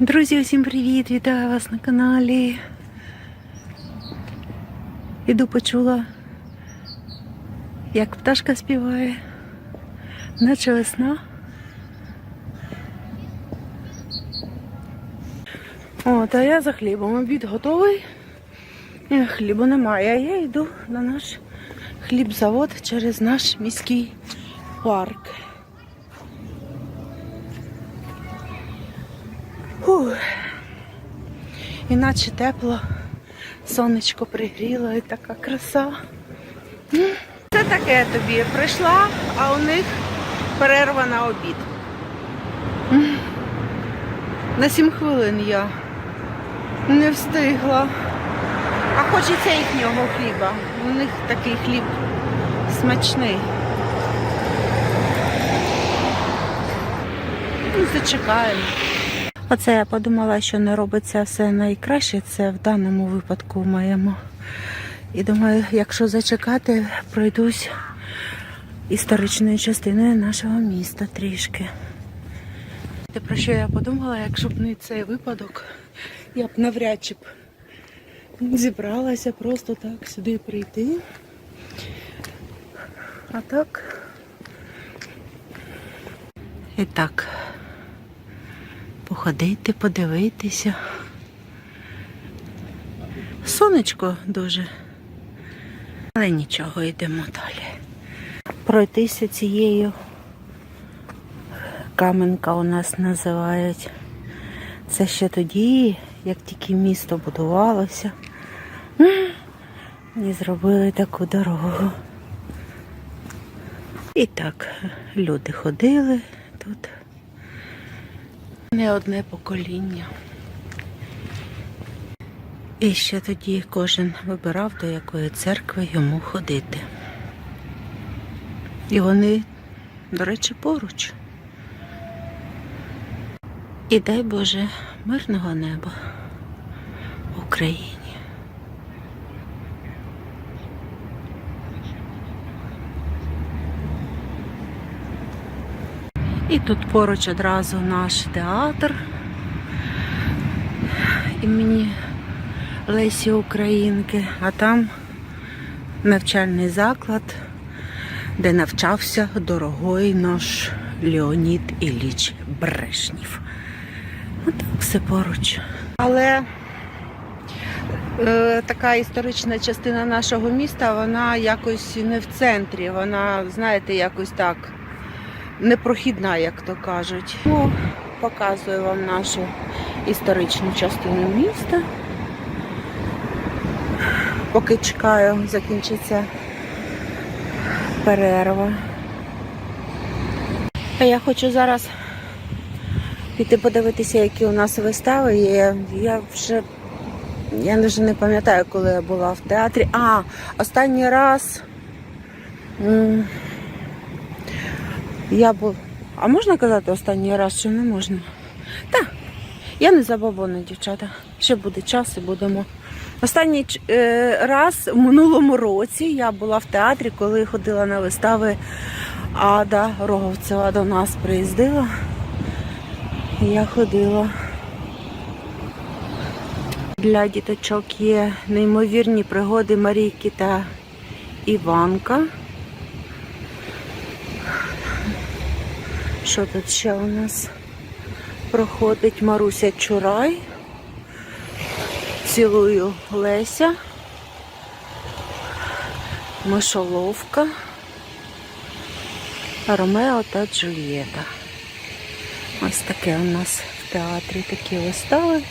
Друзі, усім привіт! Вітаю вас на каналі. Іду почула, як пташка співає, наче весна. От, а я за хлібом. Обід готовий. Е, Хлібу немає. А я йду на наш хлібзавод через наш міський парк. Фух. Іначе тепло, сонечко пригріло і така краса. Це таке тобі. Прийшла, а у них перерва на обід. На сім хвилин я не встигла. А хочеться їхнього хліба. У них такий хліб смачний. Ну, зачекаємо. Оце я подумала, що не робиться все найкраще, це в даному випадку моєму. І думаю, якщо зачекати, пройдусь історичною частиною нашого міста трішки. Те, про що я подумала, якщо б не цей випадок, я б навряд чи б зібралася просто так сюди прийти. А так. І так походити, подивитися. Сонечко дуже. Але нічого, йдемо далі. Пройтися цією каменка у нас називають. Це ще тоді, як тільки місто будувалося. І зробили таку дорогу. І так, люди ходили тут. Не одне покоління. І ще тоді кожен вибирав, до якої церкви йому ходити. І вони, до речі, поруч. І дай Боже мирного неба Україні. І тут поруч одразу наш театр імені Лесі Українки, а там навчальний заклад, де навчався дорогой наш Леонід Ілліч Брешнів. Отак все поруч. Але е, така історична частина нашого міста, вона якось не в центрі, вона, знаєте, якось так непрохідна, як то кажуть. Ну, показую вам нашу історичну частину міста. Поки чекаю, закінчиться перерва. А я хочу зараз піти подивитися, які у нас вистави є. Я вже я вже не пам'ятаю, коли я була в театрі. А, останній раз. Я був. А можна казати останній раз, чи не можна? Так, я не забобона, дівчата. Ще буде час і будемо. Останній е, раз в минулому році я була в театрі, коли ходила на вистави Ада Роговцева до нас приїздила. Я ходила. Для діточок є неймовірні пригоди Марійки та Іванка. Що тут ще у нас проходить Маруся Чурай? Цілую Леся, Мишоловка, Ромео та Джульєта. Ось таке у нас в театрі такі вистави.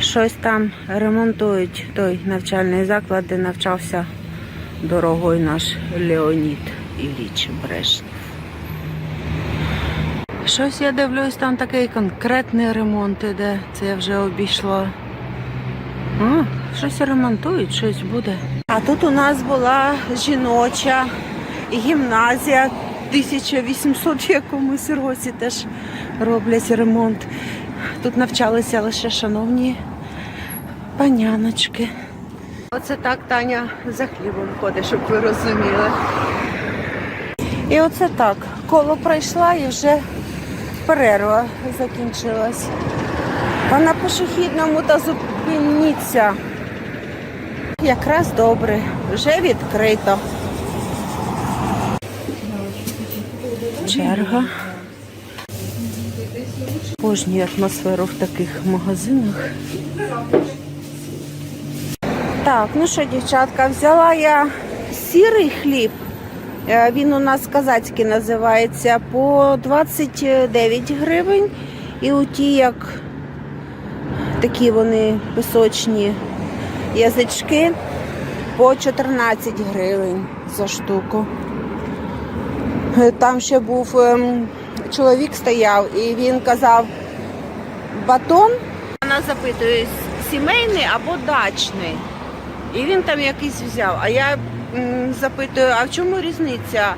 Щось там ремонтують той навчальний заклад, де навчався дорогой наш Леонід Ілліч Брешнів. Щось я дивлюсь, там такий конкретний ремонт іде. Це я вже обійшла. А, щось ремонтують, щось буде. А тут у нас була жіноча гімназія 1800 в якомусь році теж роблять ремонт. Тут навчалися лише шановні паняночки. Оце так Таня за хлібом ходить, щоб ви розуміли. І оце так. Коло пройшла і вже перерва закінчилась. А на пішохідному та зупиніться. Якраз добре, вже відкрито. Черга. Кожній атмосферу в таких магазинах. Так, ну що, дівчатка, взяла я сірий хліб. Е, Він у нас казацький називається по 29 гривень. І у ті, як такі вони пісочні язички, по 14 гривень за штуку. Е, Там ще був ем, чоловік стояв і він казав батон. Вона запитує, сімейний або дачний. І він там якийсь взяв. А я запитую, а в чому різниця?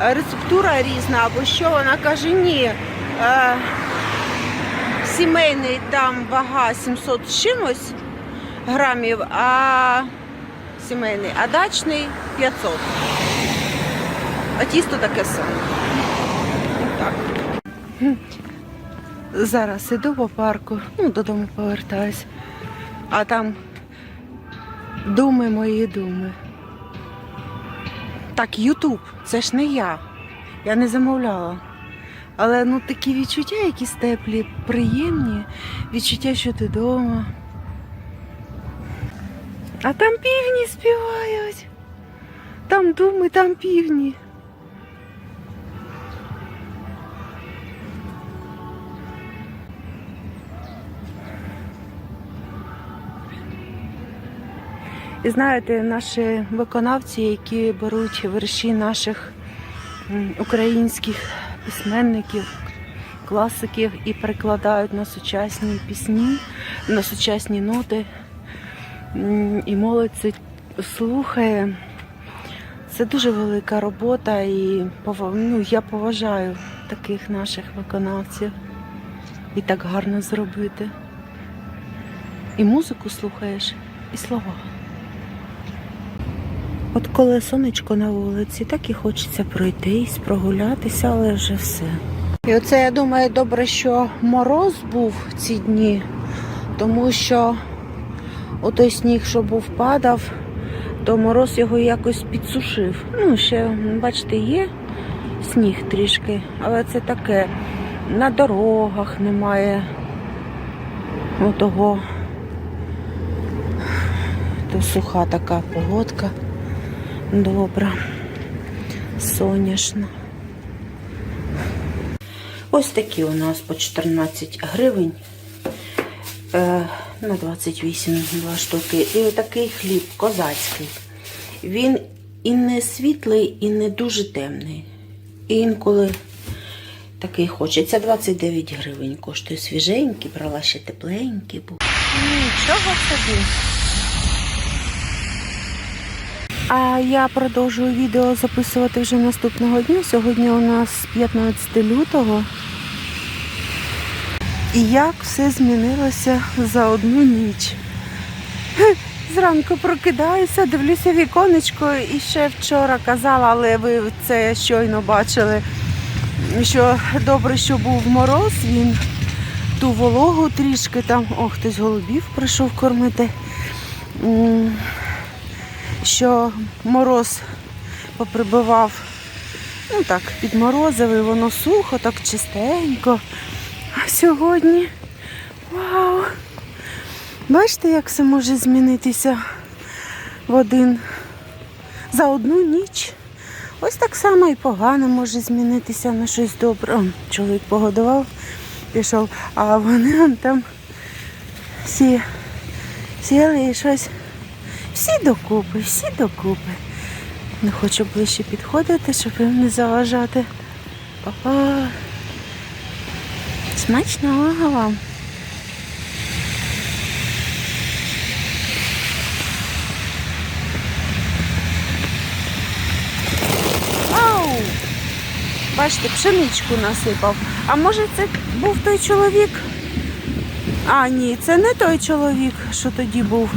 Е, Рецептура різна або що? Вона каже, ні. Е, сімейний там вага 700 з чимось грамів, а сімейний, а дачний 500. А тісто таке саме. Так. Зараз іду по парку, ну, додому повертаюсь. А там думи мої думи. Так, Ютуб, це ж не я. Я не замовляла. Але ну такі відчуття якісь теплі, приємні, відчуття, що ти вдома. А там півні співають. Там думи, там півні. І знаєте, наші виконавці, які беруть вірші наших українських письменників, класиків і перекладають на сучасні пісні, на сучасні ноти. І молодь це слухає. Це дуже велика робота і ну, я поважаю таких наших виконавців. І так гарно зробити. І музику слухаєш, і слова. От коли сонечко на вулиці, так і хочеться пройтись, прогулятися, але вже все. І оце я думаю, добре, що мороз був в ці дні, тому що отой сніг, що був падав, то мороз його якось підсушив. Ну, ще, бачите, є сніг трішки, але це таке. На дорогах немає отого. То суха така погодка. Добра, соняшна. Ось такі у нас по 14 гривень е, на 28 два штуки. І отакий хліб козацький. Він і не світлий, і не дуже темний. І інколи такий хочеться. 29 гривень коштує свіженький, брала ще тепленький. Нічого собі. А я продовжую відео записувати вже наступного дня. Сьогодні у нас 15 лютого. І як все змінилося за одну ніч. Зранку прокидаюся, дивлюся віконечко і ще вчора казала, але ви це щойно бачили, що добре, що був мороз, він ту вологу трішки там, о, хтось голубів прийшов кормити. Що мороз поприбивав, ну так, підморозив, і воно сухо, так чистенько. А сьогодні, вау! Бачите, як все може змінитися в один за одну ніч. Ось так само і погано може змінитися на щось добре. Чоловік погодував, пішов, а вони там всі сіли і щось всі докупи, всі докупи. Не хочу ближче підходити, щоб їм не заважати. Папа. Смачного вам. Ау! Бачите, пшеничку насипав. А може це був той чоловік? А, ні, це не той чоловік, що тоді був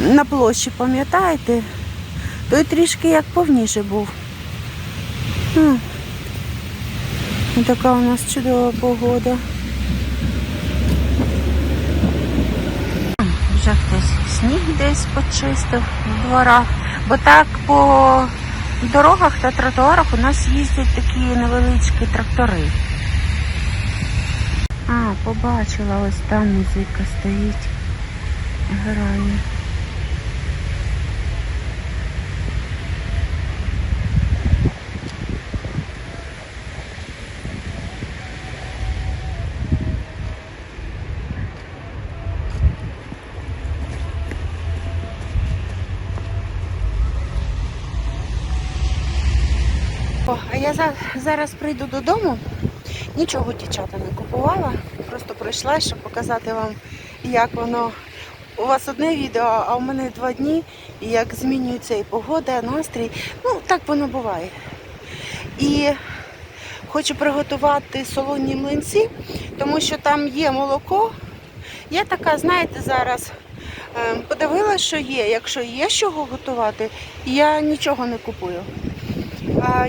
на площі, пам'ятаєте? Той трішки як повніше був. Ну, Така у нас чудова погода. Вже хтось сніг десь почистив в дворах, бо так по дорогах та тротуарах у нас їздять такі невеличкі трактори. А, побачила, ось там музика стоїть, грає. Зараз прийду додому. Нічого дівчата не купувала. Просто прийшла, щоб показати вам, як воно. У вас одне відео, а у мене два дні, і як змінюється і погода, настрій. Ну, так воно буває. І хочу приготувати солоні млинці, тому що там є молоко. Я така, знаєте, зараз е, подивилася, що є. Якщо є з чого готувати, я нічого не купую.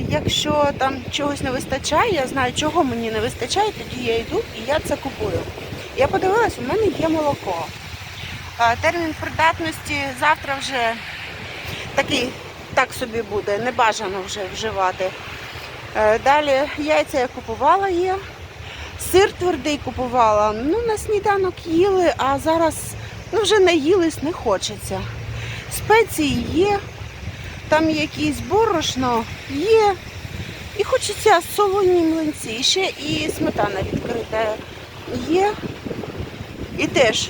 Якщо там чогось не вистачає, я знаю, чого мені не вистачає, тоді я йду і я це купую. Я подивилась, у мене є молоко. Термін придатності завтра вже такий, так собі буде, не бажано вже вживати. Е, Далі яйця я купувала є. Сир твердий купувала. Ну, на сніданок їли, а зараз ну, вже наїлись, не хочеться. Спеції є, там якісь борошно є. І хочеться солоні млинці. І ще і сметана відкрита є. І теж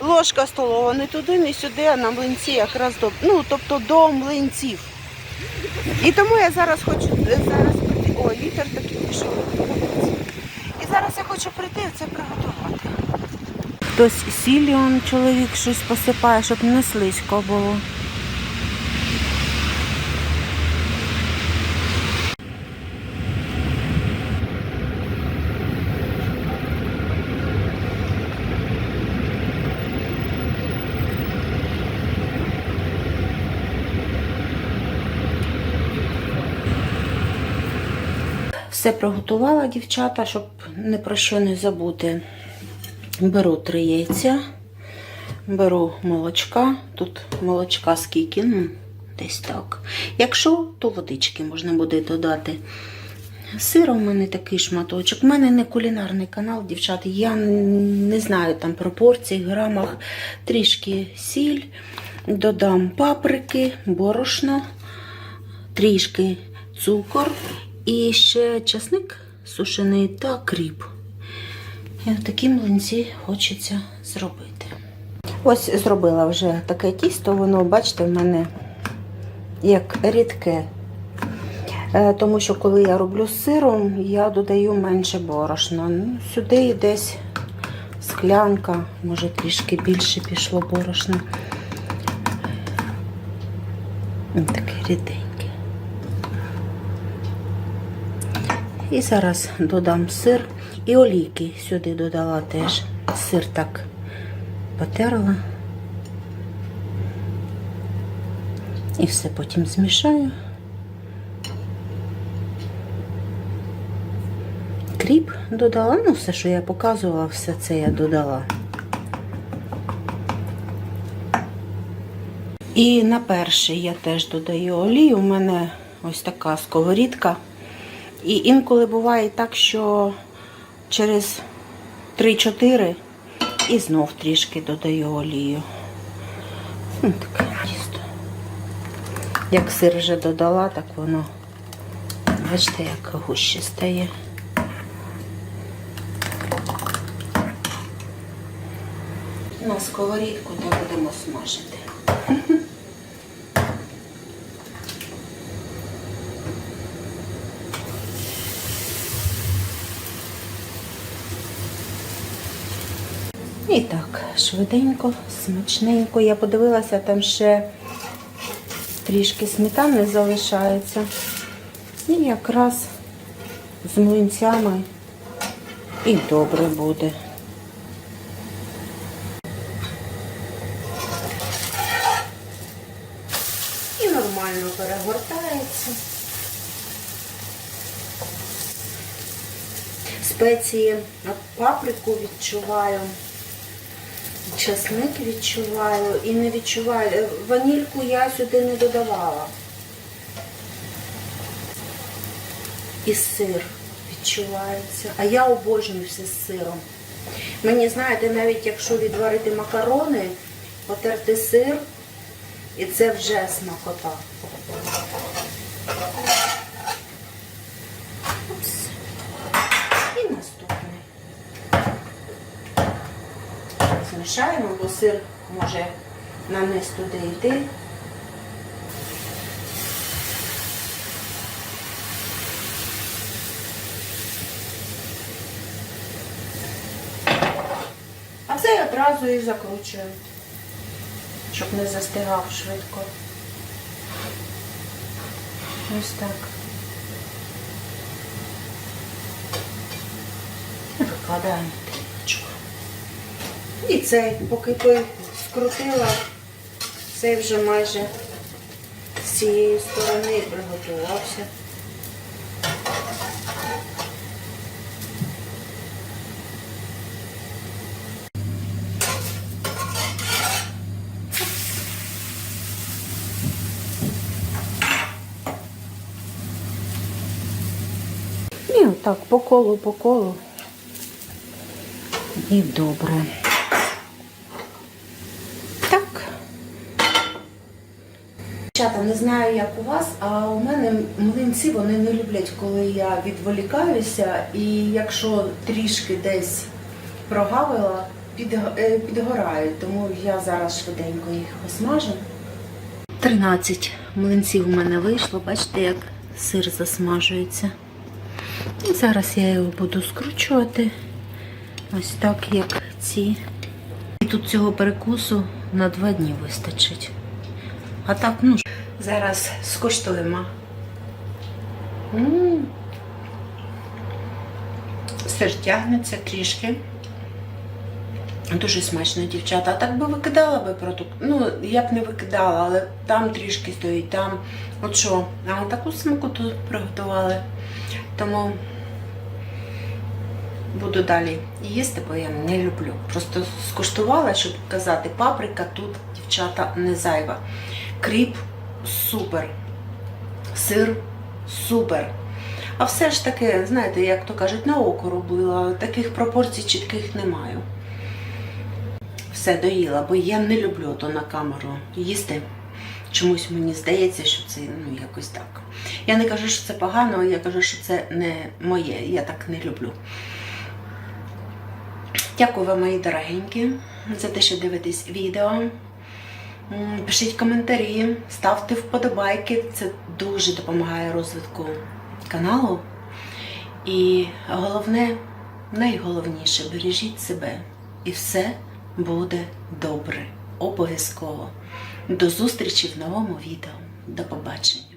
ложка столова не туди, не сюди, а на млинці якраз до, ну, тобто до млинців. І тому я зараз хочу зараз прийти. О, літер такий пішов. І зараз я хочу прийти і це приготувати. Хтось сіллю, он чоловік щось посипає, щоб не слизько було. Все приготувала дівчата, щоб не про що не забути. Беру три яйця, беру молочка. Тут молочка скільки, ну, десь так. Якщо, то водички можна буде додати. Сира у мене такий шматочок. У мене не кулінарний канал, дівчата. Я не знаю там пропорцій, грамах. Трішки сіль, додам паприки, борошно, трішки цукор і ще часник сушений та кріп. І такі млинці хочеться зробити. Ось зробила вже таке тісто, воно, бачите, в мене як рідке. Е, Тому що коли я роблю з сиром, я додаю менше борошна. Ну, сюди десь склянка, може трішки більше пішло борошна. Ось Таке ріденьке. І зараз додам сир і олійки сюди додала теж. Сир так потерла. І все потім змішаю. Кріп додала, ну все, що я показувала, все це я додала. І на перший я теж додаю олію. У мене ось така сковорідка. І інколи буває так, що через 3-4 і знов трішки додаю олію. Ну, таке тісто. Як сир вже додала, так воно, бачите, як гуще стає. На сковорідку де будемо смажити. І так, швиденько, смачненько. Я подивилася, там ще трішки сметани залишається. І якраз з млинцями і добре буде. І нормально перегортається. Спеції, от паприку відчуваю. Чесник відчуваю і не відчуваю. Ванільку я сюди не додавала. І сир відчувається. А я обожнюю все з сиром. Мені, знаєте, навіть якщо відварити макарони, потерти сир, і це вже смакота. Змішаємо, бо сир може на низ туди йти. А це одразу і закручую, щоб не застигав швидко. Ось так. Викладаємо. І цей, поки той скрутила, цей вже майже з цієї сторони приготувався. І отак по колу, по колу. І добре. Чата, не знаю, як у вас, а у мене млинці вони не люблять, коли я відволікаюся, і якщо трішки десь прогавила, підг- е, підгорають, тому я зараз швиденько їх осмажу. 13 млинців у мене вийшло, бачите, як сир засмажується. І зараз я його буду скручувати ось так, як ці. І тут цього перекусу на два дні вистачить. А так, ну, зараз скуштуємо. М. Сир тягнеться трішки. Дуже смачно, дівчата. А так би викидала би продукт. Ну, я б не викидала, але там трішки стоїть, там. От що, а таку смакоту приготували. Тому буду далі їсти, бо я не люблю. Просто скуштувала, щоб казати, паприка тут, дівчата, не зайва. Кріп супер. Сир супер. А все ж таки, знаєте, як то кажуть, на око робила. Таких пропорцій чітких не маю. Все доїла, бо я не люблю то на камеру їсти. Чомусь мені здається, що це ну, якось так. Я не кажу, що це погано, я кажу, що це не моє. Я так не люблю. Дякую вам, мої дорогенькі, за те, що дивитесь відео. Пишіть коментарі, ставте вподобайки. Це дуже допомагає розвитку каналу. І головне, найголовніше, бережіть себе. І все буде добре. Обов'язково. До зустрічі в новому відео. До побачення.